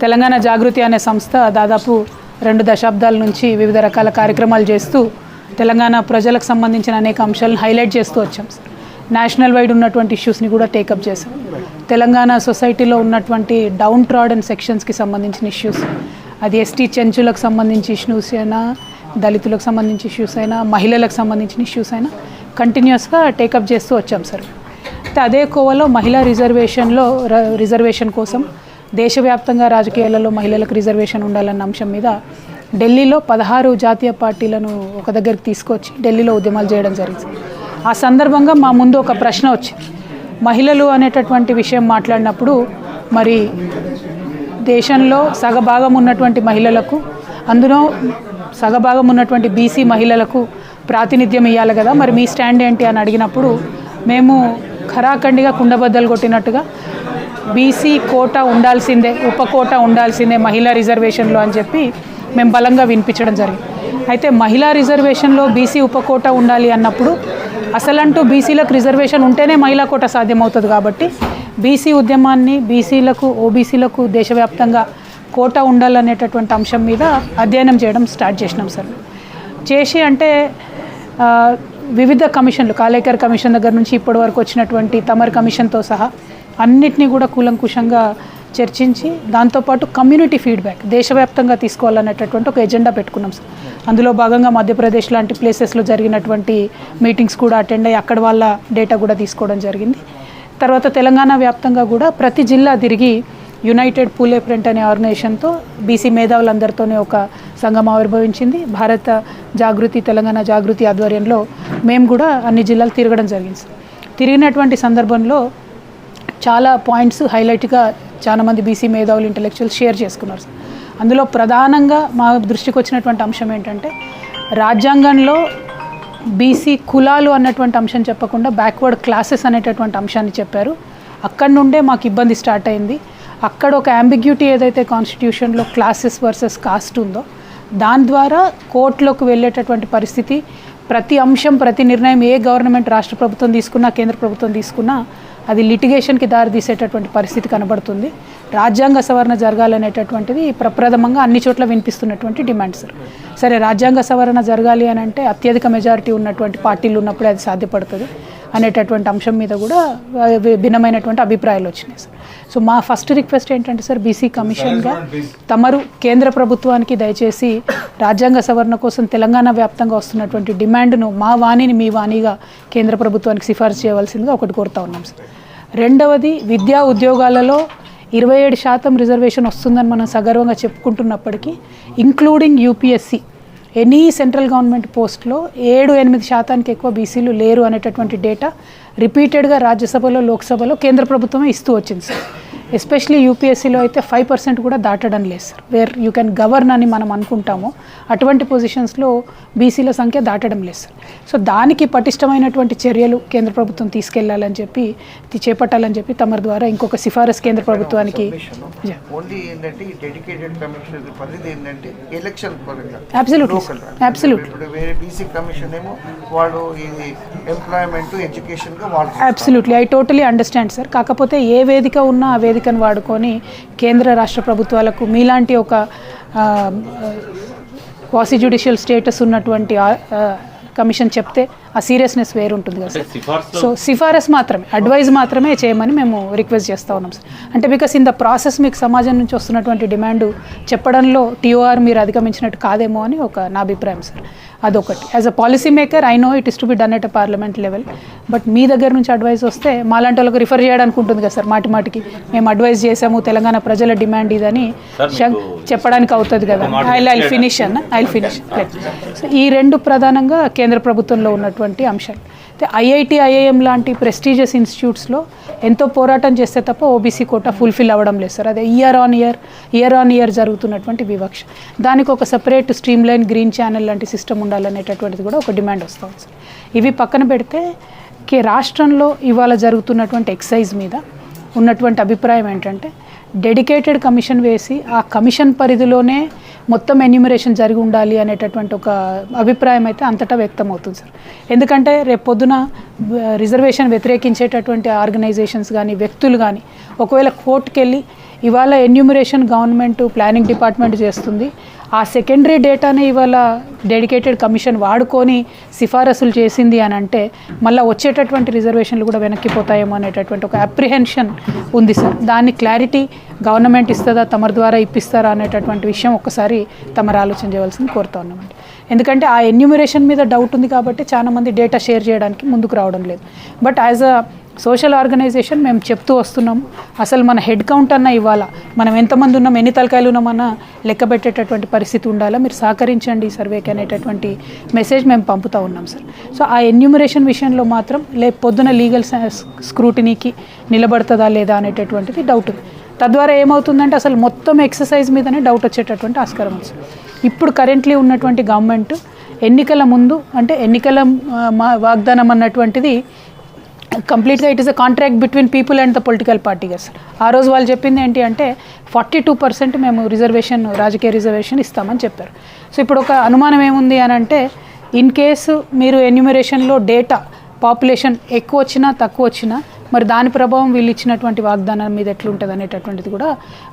తెలంగాణ జాగృతి అనే సంస్థ దాదాపు రెండు దశాబ్దాల నుంచి వివిధ రకాల కార్యక్రమాలు చేస్తూ తెలంగాణ ప్రజలకు సంబంధించిన అనేక అంశాలను హైలైట్ చేస్తూ వచ్చాం సార్. నేషనల్ వైడ్ ఉన్నటువంటి ఇష్యూస్ని కూడా టేకప్ చేశాం. తెలంగాణ సొసైటీలో ఉన్నటువంటి డౌన్ ట్రాడ్ అండ్ సెక్షన్స్కి సంబంధించిన ఇష్యూస్ అది ఎస్టీ చెంచులకు సంబంధించి ఇష్యూస్ అయినా దళితులకు సంబంధించి ఇష్యూస్ అయినా మహిళలకు సంబంధించిన ఇష్యూస్ అయినా కంటిన్యూస్గా టేకప్ చేస్తూ వచ్చాం సార్. అయితే అదే కోవలో మహిళా రిజర్వేషన్లో ర- రిజర్వేషన్ కోసం దేశవ్యాప్తంగా రాజకీయాలలో మహిళలకు రిజర్వేషన్ ఉండాలన్న అంశం మీద ఢిల్లీలో పదహారు జాతీయ పార్టీలను ఒక దగ్గరికి తీసుకొచ్చి ఢిల్లీలో ఉద్యమాలు చేయడం జరిగింది. ఆ సందర్భంగా మా ముందు ఒక ప్రశ్న వచ్చింది. మహిళలు అనేటటువంటి విషయం మాట్లాడినప్పుడు మరి దేశంలో సగభాగం ఉన్నటువంటి మహిళలకు అందులో సగభాగం ఉన్నటువంటి బీసీ మహిళలకు ప్రాతినిధ్యం ఇవ్వాలి కదా మరి మీ స్టాండ్ ఏంటి అని అడిగినప్పుడు మేము ఖరాఖండిగా కుండబద్దలు కొట్టినట్టుగా బీసీ కోట ఉండాల్సిందే ఉప కోట ఉండాల్సిందే మహిళా రిజర్వేషన్లో అని చెప్పి మేము బలంగా వినిపించడం జరిగింది. అయితే మహిళా రిజర్వేషన్లో బీసీ ఉప కోట ఉండాలి అన్నప్పుడు అసలంటూ బీసీలకు రిజర్వేషన్ ఉంటేనే మహిళా కోట సాధ్యమవుతుంది కాబట్టి బీసీ ఉద్యమాన్ని బీసీలకు ఓబీసీలకు దేశవ్యాప్తంగా కోట ఉండాలనేటటువంటి అంశం మీద అధ్యయనం చేయడం స్టార్ట్ చేసినాం సార్. చేసి అంటే వివిధ కమిషన్లు కాలేకర్ కమిషన్ దగ్గర నుంచి ఇప్పటి వరకు వచ్చినటువంటి తమర్ కమిషన్తో సహా అన్నిటినీ కూడా కూలంకుషంగా చర్చించి దాంతోపాటు కమ్యూనిటీ ఫీడ్బ్యాక్ దేశవ్యాప్తంగా తీసుకోవాలనేటటువంటి ఒక ఎజెండా పెట్టుకున్నాం సార్. అందులో భాగంగా మధ్యప్రదేశ్ లాంటి ప్లేసెస్లో జరిగినటువంటి మీటింగ్స్ కూడా అటెండ్ అయ్యి అక్కడ వాళ్ళ డేటా కూడా తీసుకోవడం జరిగింది. తర్వాత తెలంగాణ వ్యాప్తంగా కూడా ప్రతి జిల్లా తిరిగి యునైటెడ్ పూలే ప్రింట్ అనే ఆర్గనైజేషన్తో బీసీ మేధావులందరితోనే ఒక సంఘం ఆవిర్భవించింది. భారత జాగృతి తెలంగాణ జాగృతి ఆధ్వర్యంలో మేము కూడా అన్ని జిల్లాలు తిరగడం జరిగింది సార్. తిరిగినటువంటి సందర్భంలో చాలా పాయింట్స్ హైలైట్గా చాలామంది బీసీ మేధావులు ఇంటలెక్చువల్ షేర్ చేసుకున్నారు సార్. అందులో ప్రధానంగా మా దృష్టికి వచ్చినటువంటి అంశం ఏంటంటే రాజ్యాంగంలో బీసీ కులాలు అన్నటువంటి అంశం చెప్పకుండా బ్యాక్వర్డ్ క్లాసెస్ అనేటటువంటి అంశాన్ని చెప్పారు అక్కడి నుండే మాకు ఇబ్బంది స్టార్ట్ అయింది అక్కడ ఒక అంబిగ్యూటీ ఏదైతే కాన్స్టిట్యూషన్లో క్లాసెస్ వర్సెస్ కాస్ట్ ఉందో దాని ద్వారా కోర్టులోకి వెళ్ళేటటువంటి పరిస్థితి ప్రతి అంశం ప్రతి నిర్ణయం ఏ గవర్నమెంట్ రాష్ట్ర ప్రభుత్వం తీసుకున్నా కేంద్ర ప్రభుత్వం తీసుకున్నా అది లిటిగేషన్కి దారితీసేటటువంటి పరిస్థితి కనబడుతుంది. రాజ్యాంగ సవరణ జరగాలనేటటువంటిది ప్రప్రథమంగా అన్ని చోట్ల వినిపిస్తున్నటువంటి డిమాండ్ సార్ సరే రాజ్యాంగ సవరణ జరగాలి అని అంటే అత్యధిక మెజారిటీ ఉన్నటువంటి పార్టీలు ఉన్నప్పుడే అది సాధ్యపడుతుంది. అనేటటువంటి అంశం మీద కూడా భిన్నమైనటువంటి అభిప్రాయాలు వచ్చినాయి సార్. సో మా ఫస్ట్ రిక్వెస్ట్ ఏంటంటే సార్ బీసీ కమిషన్గా తమరు కేంద్ర ప్రభుత్వానికి దయచేసి రాజ్యాంగ సవరణ కోసం తెలంగాణ వ్యాప్తంగా వస్తున్నటువంటి డిమాండ్ను మా వాణిని మీ వాణిగా కేంద్ర ప్రభుత్వానికి సిఫార్సు చేయవలసిందిగా ఒకటి కోరుతా ఉన్నాం సార్. రెండవది విద్యా ఉద్యోగాలలో ఇరవై ఏడు శాతం రిజర్వేషన్ వస్తుందని మనం సగర్వంగా చెప్పుకుంటున్నప్పటికీ including UPSC any central government పోస్ట్లో ఏడు ఎనిమిది శాతానికి ఎక్కువ బీసీలు లేరు అనేటటువంటి డేటా రిపీటెడ్గా రాజ్యసభలో లోక్సభలో కేంద్ర ప్రభుత్వమే ఇస్తూ వచ్చింది సార్. ఎస్పెషలీ యూపీఎస్సీలో అయితే ఫైవ్ పర్సెంట్ కూడా దాటడం లేదు sir where you can govern అని మనం అనుకుంటామో అటువంటి పొజిషన్స్లో బీసీల సంఖ్య దాటడం లేదు సార్ సో దానికి పటిష్టమైనటువంటి చర్యలు కేంద్ర ప్రభుత్వం తీసుకెళ్ళాలని చెప్పి చేపట్టాలని చెప్పి తమరి ద్వారా ఇంకొక సిఫారసు కేంద్ర ప్రభుత్వానికి absolutely I totally understand sir కాకపోతే ఏ వేదిక ఉన్నా ఆ వేదికను వాడుకొని కేంద్ర రాష్ట్ర ప్రభుత్వాలకు మీలాంటి ఒక క్వాసి జ్యుడిషియల్ స్టేటస్ ఉన్నటువంటి కమిషన్ చెప్తే ఆ సీరియస్నెస్ వేరు ఉంటుంది కదా సార్. సో సిఫారసు మాత్రమే అడ్వైజ్ మాత్రమే చేయమని మేము రిక్వెస్ట్ చేస్తూ ఉన్నాం సార్. అంటే బికాస్ ఇన్ ద ప్రాసెస్ మీకు సమాజం నుంచి వస్తున్నటువంటి డిమాండ్ చెప్పడంలో టీఓఆర్ మీరు అధిగమించినట్టు కాదేమో అని ఒక నా అభిప్రాయం సార్. అదొకటి. As a policy maker I know it is to be done at a parliament level but మీ దగ్గర నుంచి అడ్వైస్ వస్తే మాలాంటి వాళ్ళకి రిఫర్ చేయడానికి ఉంటుంది కదా సార్ మాటి మాటికి. మేము అడ్వైస్ చేసాము తెలంగాణ ప్రజల డిమాండ్ ఇదని చెప్పడానికి అవుతుంది కదా. ఐ ఐ ఫినిష్ అన్న ఐ ఫినిష్ సో ఈ రెండు ప్రధానంగా కేంద్ర ప్రభుత్వంలో ఉన్నటువంటి అంశాలు. అయితే ఐఐటి ఐఐఎం లాంటి ప్రెస్టీజియస్ ఇన్స్టిట్యూట్స్లో ఎంతో పోరాటం చేస్తే తప్ప ఓబీసీ కోటా ఫుల్ఫిల్ అవ్వడం లేదు సార్. అదే year on year year on year జరుగుతున్నటువంటి వివక్ష. దానికి ఒక separate stream line green channel లాంటి సిస్టమ్ ఉండాలనేటటువంటిది కూడా ఒక డిమాండ్ వస్తుంది సార్. ఇవి పక్కన పెడితే కే రాష్ట్రంలో ఇవాళ జరుగుతున్నటువంటి ఎక్సైజ్ మీద ఉన్నటువంటి అభిప్రాయం ఏంటంటే డెడికేటెడ్ కమిషన్ వేసి ఆ కమిషన్ పరిధిలోనే మొత్తం ఎన్యూమరేషన్ జరిగి ఉండాలి అనేటటువంటి ఒక అభిప్రాయం అయితే అంతటా వ్యక్తం అవుతుంది సార్ ఎందుకంటే రేపు పొద్దున రిజర్వేషన్ వ్యతిరేకించేటటువంటి ఆర్గనైజేషన్స్ కానీ వ్యక్తులు కానీ ఒకవేళ కోర్టుకెళ్ళి ఇవాళ ఎన్యూమరేషన్ గవర్నమెంట్ ప్లానింగ్ డిపార్ట్మెంట్ చేస్తుంది ఆ సెకండరీ డేటాని ఇవాళ డెడికేటెడ్ కమిషన్ వాడుకొని సిఫారసులు చేసింది అని అంటే మళ్ళీ వచ్చేటటువంటి రిజర్వేషన్లు కూడా వెనక్కిపోతాయేమో అనేటటువంటి ఒక అప్రిహెన్షన్ ఉంది సార్. దాన్ని క్లారిటీ గవర్నమెంట్ ఇస్తుందా తమరి ద్వారా ఇప్పిస్తారా అనేటటువంటి విషయం ఒకసారి తమరు ఆలోచన చేయవలసింది కోరుతా ఉన్నామండి ఎందుకంటే ఆ ఎన్యూమరేషన్ మీద డౌట్ ఉంది కాబట్టి చాలామంది డేటా షేర్ చేయడానికి ముందుకు రావడం లేదు. But as a social organisation మేము చెప్తూ వస్తున్నాం. అసలు మన హెడ్ కౌంట్ అన్న ఇవ్వాలా? మనం ఎంతమంది ఉన్నాం ఎన్ని తలకాయలు ఉన్నామన్న లెక్క పెట్టేటటువంటి పరిస్థితి ఉండాలా? మీరు సహకరించండి సర్వేకి అనేటటువంటి మెసేజ్ మేము పంపుతూ ఉన్నాం సార్ సో ఆ ఎన్యూమరేషన్ విషయంలో మాత్రం లే పొద్దున లీగల్ స్క్రూటినీకి నిలబడుతుందా లేదా అనేటటువంటిది డౌట్ తద్వారా ఏమవుతుందంటే అసలు మొత్తం ఎక్సర్సైజ్ మీదనే డౌట్ వచ్చేటటువంటి ఆస్కారం ఉంది సార్ ఇప్పుడు కరెంట్లీ ఉన్నటువంటి గవర్నమెంట్ ఎన్నికల ముందు అంటే ఎన్నికల మా వాగ్దానం అన్నటువంటిది కంప్లీట్గా it is a contract between people and the political parties sir. ఆ రోజు వాళ్ళు చెప్పింది ఏంటి అంటే ఫార్టీ టూ పర్సెంట్ మేము రిజర్వేషన్ రాజకీయ రిజర్వేషన్ ఇస్తామని చెప్పారు. సో ఇప్పుడు ఒక అనుమానం ఏముంది అని అంటే ఇన్ కేసు మీరు ఎన్యూమరేషన్లో డేటా పాపులేషన్ ఎక్కువ వచ్చినా తక్కువ వచ్చినా మరి దాని ప్రభావం వీళ్ళు ఇచ్చినటువంటి వాగ్దానం మీద ఎట్లుంటుంది అనేటటువంటిది కూడా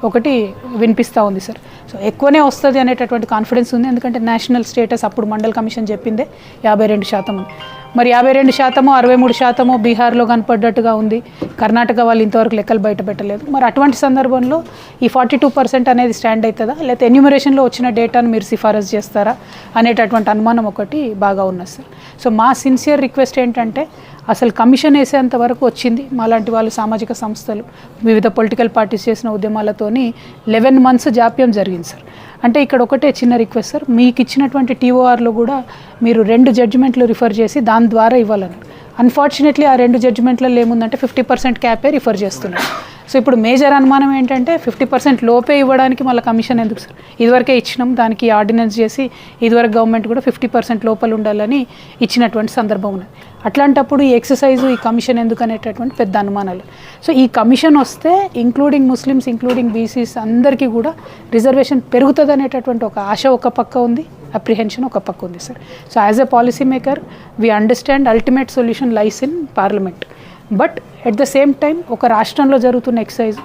ఒకటి వినిపిస్తూ ఉంది సార్. సో ఎక్కువనే వస్తుంది అనేటటువంటి కాన్ఫిడెన్స్ ఉంది. ఎందుకంటే నేషనల్ స్టేటస్ అప్పుడు మండల్ కమిషన్ చెప్పిందే యాభై రెండు శాతం ఉంది. మరి యాభై రెండు శాతము అరవై మూడు శాతము బీహార్లో కనపడ్డట్టుగా ఉంది. కర్ణాటక వాళ్ళు ఇంతవరకు లెక్కలు బయట పెట్టలేదు. మరి అటువంటి సందర్భంలో ఈ ఫార్టీ టూ పర్సెంట్ అనేది స్టాండ్ అవుతుందా? లేకపోతే ఎన్యూమరేషన్లో వచ్చిన డేటాను మీరు సిఫారసు చేస్తారా? అనేటటువంటి అనుమానం ఒకటి బాగా ఉన్నది సార్. సో మా సిన్సియర్ రిక్వెస్ట్ ఏంటంటే అసలు కమిషన్ వేసేంత వరకు వచ్చింది మాలాంటి వాళ్ళు సామాజిక సంస్థలు వివిధ పొలిటికల్ పార్టీస్ చేసిన ఉద్యమాలతోని లెవెన్ మంత్స్ జాప్యం జరిగింది సార్. అంటే ఇక్కడ ఒకటే చిన్న రిక్వెస్ట్ సార్ మీకు ఇచ్చినటువంటి టీఓఆర్లో కూడా మీరు రెండు జడ్జిమెంట్లు రిఫర్ చేసి దాని ద్వారా ఇవ్వాలని. అన్ఫార్చునేట్లీ ఆ రెండు జడ్జిమెంట్లలో ఏముందంటే ఫిఫ్టీ పర్సెంట్ క్యాపే రిఫర్ చేస్తున్నారు. సో ఇప్పుడు మేజర్ అనుమానం ఏంటంటే ఫిఫ్టీ పర్సెంట్ లోపే ఇవ్వడానికి మళ్ళీ కమిషన్ ఎందుకు సార్? ఇదివరకే ఇచ్చినాం దానికి ఆర్డినెన్స్ చేసి ఇదివరకు గవర్నమెంట్ కూడా ఫిఫ్టీ పర్సెంట్ లోపల ఉండాలని ఇచ్చినటువంటి సందర్భం ఉన్నది. అట్లాంటప్పుడు ఈ ఎక్సర్సైజ్ ఈ కమిషన్ ఎందుకు అనేటటువంటి పెద్ద అనుమానాలు. సో ఈ కమిషన్ వస్తే ఇంక్లూడింగ్ ముస్లిమ్స్ ఇంక్లూడింగ్ బీసీస్ అందరికీ కూడా రిజర్వేషన్ పెరుగుతుంది అనేటటువంటి ఒక ఆశ ఒక పక్క ఉంది అప్రిహెన్షన్ ఒక పక్క ఉంది sir. So as a policy maker we understand ultimate solution lies in parliament but at the same time ఒక రాష్ట్రంలో జరుగుతున్న ఎక్సైజ్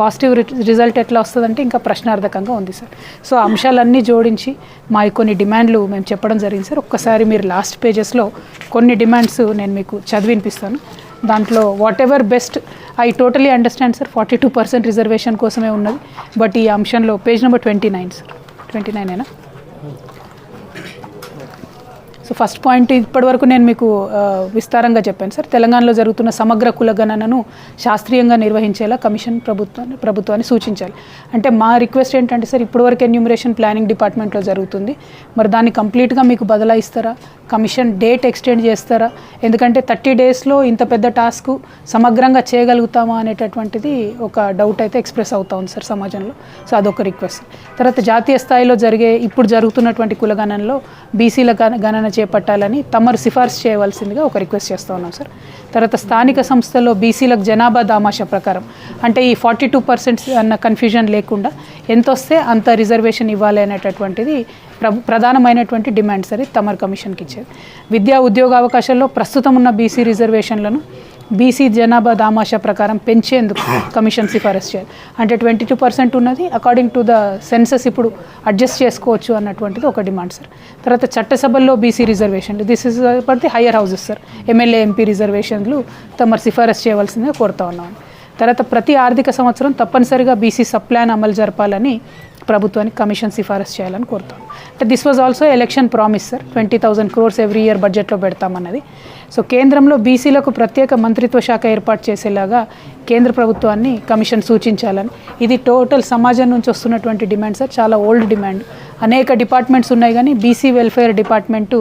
పాజిటివ్ రిజల్ట్ ఎట్లా వస్తుందంటే ఇంకా ప్రశ్నార్థకంగా ఉంది సార్. సో అంశాలన్నీ జోడించి మా కొన్ని డిమాండ్లు మేము చెప్పడం జరిగింది సార్. ఒక్కసారి మీరు లాస్ట్ పేజెస్లో కొన్ని డిమాండ్స్ నేను మీకు చదివినిపిస్తాను. దాంట్లో whatever best I totally understand sir forty two percent reservation కోసమే ఉన్నది. బట్ ఈ అంశంలో page number twenty nine sir. Twenty nine అయినా సో ఫస్ట్ పాయింట్ ఇప్పటివరకు నేను మీకు విస్తారంగా చెప్పాను సార్. తెలంగాణలో జరుగుతున్న సమగ్ర కులగణనను శాస్త్రీయంగా నిర్వహించేలా కమిషన్ ప్రభుత్వాన్ని ప్రభుత్వాన్ని సూచించాలి. అంటే మా రిక్వెస్ట్ ఏంటంటే సార్ ఇప్పటివరకు ఎన్యూమరేషన్ ప్లానింగ్ డిపార్ట్మెంట్లో జరుగుతుంది. మరి దాన్ని కంప్లీట్గా మీకు బదలాయిస్తారా? కమిషన్ డేట్ ఎక్స్టెండ్ చేస్తారా? ఎందుకంటే థర్టీ డేస్లో ఇంత పెద్ద టాస్క్ సమగ్రంగా చేయగలుగుతామా అనేటటువంటిది ఒక డౌట్ అయితే ఎక్స్ప్రెస్ అవుతా ఉంది సార్ సమాజంలో. సో అదొక రిక్వెస్ట్. తర్వాత జాతీయ స్థాయిలో జరిగే ఇప్పుడు జరుగుతున్నటువంటి కులగణనలో బీసీల గణ- గణన చేపట్టాలని తమరు సిఫార్సు చేయవలసిందిగా ఒక రిక్వెస్ట్ చేస్తూ ఉన్నాం సార్. తర్వాత స్థానిక సంస్థల్లో బీసీలకు జనాభా దామాషా ప్రకారం అంటే ఈ ఫార్టీ టూ పర్సెంట్ అన్న కన్ఫ్యూజన్ లేకుండా ఎంత వస్తే అంత రిజర్వేషన్ ఇవ్వాలి అనేటటువంటిది ప్ర ప్రధానమైనటువంటి డిమాండ్ సరే తమరు కమిషన్కి ఇచ్చేది విద్యా ఉద్యోగ అవకాశాల్లో ప్రస్తుతం ఉన్న బీసీ రిజర్వేషన్లను బీసీ జనాభా దామాషా ప్రకారం పెంచేందుకు కమిషన్ సిఫారసు చేయాలి. అంటే ట్వంటీ టూ పర్సెంట్ ఉన్నది. అకార్డింగ్ టు ద సెన్సస్ ఇప్పుడు అడ్జస్ట్ చేసుకోవచ్చు అన్నటువంటిది ఒక డిమాండ్ సార్ తర్వాత చట్టసభల్లో బీసీ రిజర్వేషన్లు దిస్ ఇస్ పడితే higher houses sir MLA MP రిజర్వేషన్లు తమరు సిఫారసు చేయవలసిందిగా కోరుతా ఉన్నాం. తర్వాత ప్రతి ఆర్థిక సంవత్సరం తప్పనిసరిగా బీసీ సప్లాన్ అమలు జరపాలని ప్రభుత్వానికి కమిషన్ సిఫారసు చేయాలని కోరుతాం. అంటే this was also election promise sir twenty thousand crores every year బడ్జెట్లో పెడతామన్నది. సో కేంద్రంలో బీసీలకు ప్రత్యేక మంత్రిత్వ శాఖ ఏర్పాటు చేసేలాగా కేంద్ర ప్రభుత్వాన్ని కమిషన్ సూచించాలని. ఇది టోటల్ సమాజం నుంచి వస్తున్నటువంటి డిమాండ్ సార్ చాలా ఓల్డ్ డిమాండ్ అనేక డిపార్ట్మెంట్స్ ఉన్నాయి కానీ బీసీ వెల్ఫేర్ డిపార్ట్మెంటు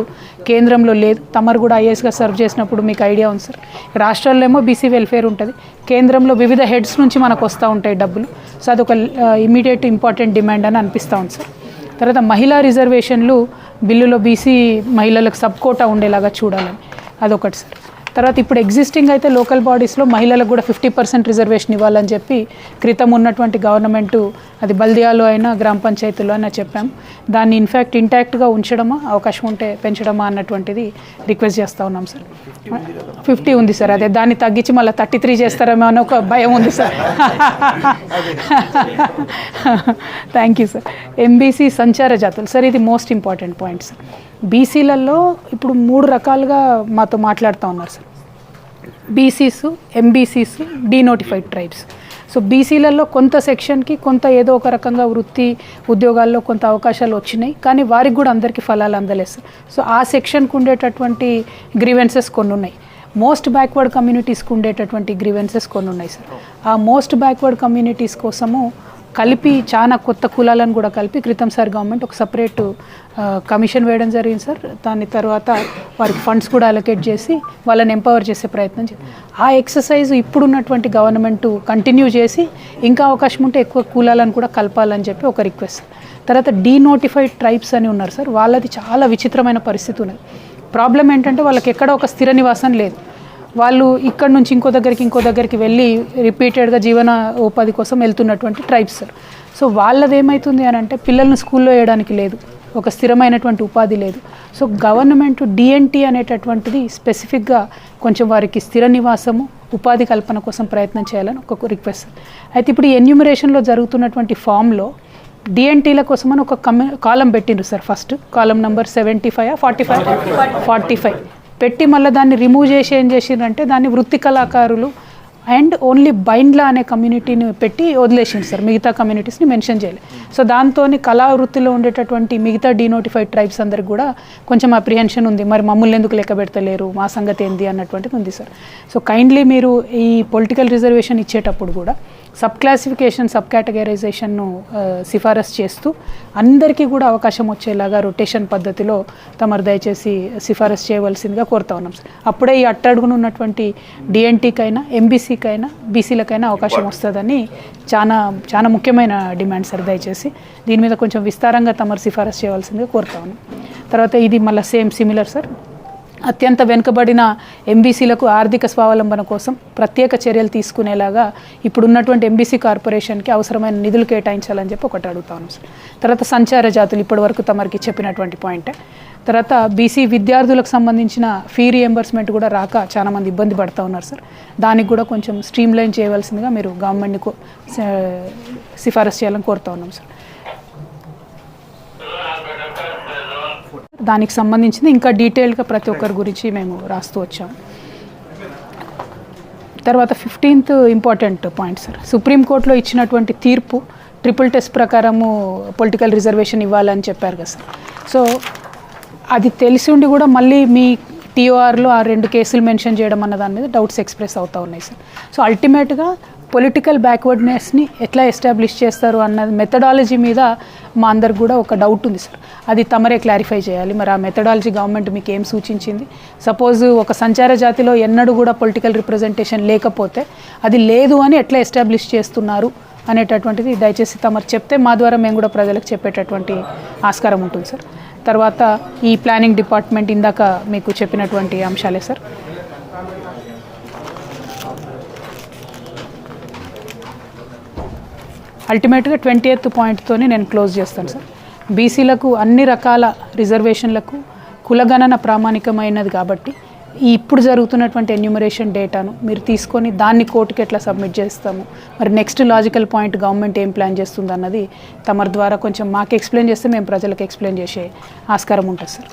కేంద్రంలో లేదు. తమరు కూడా ఐఏఎస్గా సర్వ్ చేసినప్పుడు మీకు ఐడియా ఉంది సార్ రాష్ట్రాల్లో ఏమో బీసీ వెల్ఫేర్ ఉంటుంది. కేంద్రంలో వివిధ హెడ్స్ నుంచి మనకు వస్తూ ఉంటాయి డబ్బులు. సో అదొక ఇమీడియట్ ఇంపార్టెంట్ డిమాండ్ అని అనిపిస్తూ ఉంది సార్. తర్వాత మహిళా రిజర్వేషన్లు బిల్లులో బీసీ మహిళలకు సబ్ కోటా ఉండేలాగా చూడాలని. అదొకటి సార్. తర్వాత ఇప్పుడు ఎగ్జిస్టింగ్ అయితే లోకల్ బాడీస్లో మహిళలకు కూడా ఫిఫ్టీ పర్సెంట్ రిజర్వేషన్ ఇవ్వాలని చెప్పి క్రితం ఉన్నటువంటి గవర్నమెంట్ అది బల్దియాలో అయినా గ్రామ పంచాయతీలో అయినా చెప్పాం. దాన్ని ఇన్ఫ్యాక్ట్ ఇంటాక్ట్గా ఉంచడమా అవకాశం ఉంటే పెంచడమా అన్నటువంటిది రిక్వెస్ట్ చేస్తూ ఉన్నాం సార్. ఫిఫ్టీ ఉంది సార్ అదే దాన్ని తగ్గించి మళ్ళీ థర్టీ త్రీ చేస్తారేమో అని ఒక భయం ఉంది sir. Thank you sir MBC సంచార జాతులు. సార్ ఇది మోస్ట్ ఇంపార్టెంట్ పాయింట్ సార్ బీసీలలో ఇప్పుడు మూడు రకాలుగా మాతో మాట్లాడుతూ ఉన్నారు sir BCs MBCs denotified tribes so బీసీలలో కొంత సెక్షన్కి కొంత ఏదో ఒక రకంగా వృత్తి ఉద్యోగాల్లో కొంత అవకాశాలు వచ్చినాయి కానీ వారికి కూడా అందరికీ ఫలాలు అందలేదు సార్ సో ఆ సెక్షన్కి ఉండేటటువంటి గ్రీవెన్సెస్ కొన్ని ఉన్నాయి. మోస్ట్ బ్యాక్వర్డ్ కమ్యూనిటీస్కి ఉండేటటువంటి గ్రీవెన్సెస్ కొన్ని ఉన్నాయి సార్ ఆ మోస్ట్ బ్యాక్వర్డ్ కమ్యూనిటీస్ కోసము కలిపి చాలా కొత్త కులాలను కూడా కలిపి క్రితం సార్ గవర్నమెంట్ ఒక సపరేట్ కమిషన్ వేయడం జరిగింది సార్. దాని తర్వాత వారికి ఫండ్స్ కూడా అలొకేట్ చేసి వాళ్ళని ఎంపవర్ చేసే ప్రయత్నం చేసి ఆ ఎక్సర్సైజ్ ఇప్పుడున్నటువంటి గవర్నమెంట్ కంటిన్యూ చేసి ఇంకా అవకాశం ఉంటే ఎక్కువ కులాలను కూడా కలపాలని చెప్పి ఒక రిక్వెస్ట్ తర్వాత డీనోటిఫైడ్ ట్రైబ్స్ అని ఉన్నారు సార్. వాళ్ళది చాలా విచిత్రమైన పరిస్థితి ఉన్నది. ప్రాబ్లం ఏంటంటే వాళ్ళకి ఎక్కడ ఒక స్థిర నివాసం లేదు. వాళ్ళు ఇక్కడ నుంచి ఇంకో దగ్గరికి ఇంకో దగ్గరికి వెళ్ళి రిపీటెడ్గా జీవన ఉపాధి కోసం వెళ్తున్నటువంటి ట్రైబ్స్ సార్ సో వాళ్ళది ఏమవుతుంది అని అంటే పిల్లల్ని స్కూల్లో వేయడానికి లేదు. ఒక స్థిరమైనటువంటి ఉపాధి లేదు. సో గవర్నమెంట్ డిఎన్టీ అనేటటువంటిది స్పెసిఫిక్గా కొంచెం వారికి స్థిర నివాసము ఉపాధి కల్పన కోసం ప్రయత్నం చేయాలని ఒక రిక్వెస్ట్ సార్ అయితే ఇప్పుడు ఎన్యూమరేషన్లో జరుగుతున్నటువంటి ఫామ్లో డిఎన్టీల కోసం అని ఒక కమ్యూ కాలం పెట్టిండ్రు సార్ ఫస్ట్ కాలం number seventy five forty five forty five పెట్టి మళ్ళీ దాన్ని రిమూవ్ చేసి ఏం చేసిండ్రంటే దాన్ని వృత్తి కళాకారులు అండ్ ఓన్లీ బైండ్లా అనే కమ్యూనిటీని పెట్టి వదిలేసింది సార్. మిగతా కమ్యూనిటీస్ని మెన్షన్ చేయాలి. సో దాంతో కళా వృత్తిలో ఉండేటటువంటి మిగతా డీనోటిఫైడ్ ట్రైబ్స్ అందరికి కూడా కొంచెం అప్రిహెన్షన్ ఉంది. మరి మమ్మల్ని ఎందుకు లెక్క పెడతలేరు? మా సంగతి ఏంది? అన్నటువంటిది ఉంది సార్. సో కైండ్లీ మీరు ఈ పొలిటికల్ రిజర్వేషన్ ఇచ్చేటప్పుడు కూడా సబ్ క్లాసిఫికేషన్ సబ్ కేటగరైజేషన్ను సిఫారసు చేస్తూ అందరికీ కూడా అవకాశం వచ్చేలాగా రొటేషన్ పద్ధతిలో తమరు దయచేసి సిఫారసు చేయవలసిందిగా కోరుతా ఉన్నాం సార్. అప్పుడే ఈ అట్టడుగున ఉన్నటువంటి డిఎన్టీకైనా ఎంబీసీకైనా బీసీలకైనా అవకాశం వస్తుందని చాలా చాలా ముఖ్యమైన డిమాండ్ సార్ దయచేసి. దీని మీద కొంచెం విస్తారంగా తమరు సిఫారసు చేయవలసిందిగా కోరుతా ఉన్నాం. తర్వాత ఇది మళ్ళీ సేమ్ సిమిలర్ సార్. అత్యంత వెనుకబడిన ఎంబీసీలకు ఆర్థిక స్వావలంబన కోసం ప్రత్యేక చర్యలు తీసుకునేలాగా ఇప్పుడున్నటువంటి ఎంబీసీ కార్పొరేషన్కి అవసరమైన నిధులు కేటాయించాలని చెప్పి ఒకటి అడుగుతాను సార్. తర్వాత సంచార జాతులు ఇప్పటి వరకు తమరికి చెప్పినటువంటి పాయింట్. తర్వాత బీసీ విద్యార్థులకు సంబంధించిన ఫీ రియంబర్స్మెంట్ కూడా రాక చాలా మంది ఇబ్బంది పడుతూ ఉన్నారు సార్. దానికి కూడా కొంచెం స్ట్రీమ్లైన్ చేయవలసిందిగా మీరు గవర్నమెంట్ని సిఫారసు చేయాలని కోరుతా ఉన్నాం సార్. దానికి సంబంధించింది. ఇంకా డీటెయిల్గా ప్రతి ఒక్కరి గురించి మేము రాస్తూ వచ్చాం తర్వాత ఫిఫ్టీన్త్ ఇంపార్టెంట్ పాయింట్ సార్. సుప్రీంకోర్టులో ఇచ్చినటువంటి తీర్పు ట్రిపుల్ టెస్ట్ ప్రకారము పొలిటికల్ రిజర్వేషన్ ఇవ్వాలని చెప్పారు కదా సార్. సో అది తెలిసి ఉండి కూడా మళ్ళీ మీ టీఓఆర్లో ఆ రెండు కేసులు మెన్షన్ చేయడం అన్న దాని మీద డౌట్స్ ఎక్స్ప్రెస్ అవుతూ ఉన్నాయి సార్. సో అల్టిమేట్గా పొలిటికల్ బ్యాక్వర్డ్నెస్ని ఎట్లా ఎస్టాబ్లిష్ చేస్తారు అన్న మెథడాలజీ మీద మా అందరికి కూడా ఒక డౌట్ ఉంది సార్ అది తమరే క్లారిఫై చేయాలి. మరి ఆ మెథడాలజీ గవర్నమెంట్ మీకు ఏం సూచించింది? సపోజ్ ఒక సంచార జాతిలో ఎన్నడూ కూడా పొలిటికల్ రిప్రజెంటేషన్ లేకపోతే అది లేదు అని ఎట్లా ఎస్టాబ్లిష్ చేస్తున్నారు అనేటటువంటిది దయచేసి తమరు చెప్తే మా ద్వారా మేము కూడా ప్రజలకు చెప్పేటటువంటి ఆస్కారం ఉంటుంది సార్ తర్వాత ఈ ప్లానింగ్ డిపార్ట్మెంట్ ఇందాక మీకు చెప్పినటువంటి అంశాలే సార్ అల్టిమేట్గా ట్వంటీ ఎయిత్ పాయింట్తోనే నేను క్లోజ్ చేస్తాను సార్. బీసీలకు అన్ని రకాల రిజర్వేషన్లకు కులగణన ప్రామాణికమైనది కాబట్టి ఈ ఇప్పుడు జరుగుతున్నటువంటి ఎన్యూమరేషన్ డేటాను మీరు తీసుకొని దాన్ని కోర్టుకి ఎట్లా సబ్మిట్ చేస్తాము? మరి నెక్స్ట్ లాజికల్ పాయింట్ గవర్నమెంట్ ఏం ప్లాన్ చేస్తుంది అన్నది తమరి ద్వారా కొంచెం మాకు ఎక్స్ప్లెయిన్ చేస్తే మేము ప్రజలకు ఎక్స్ప్లెయిన్ చేసే ఆస్కారం ఉంటుంది సార్.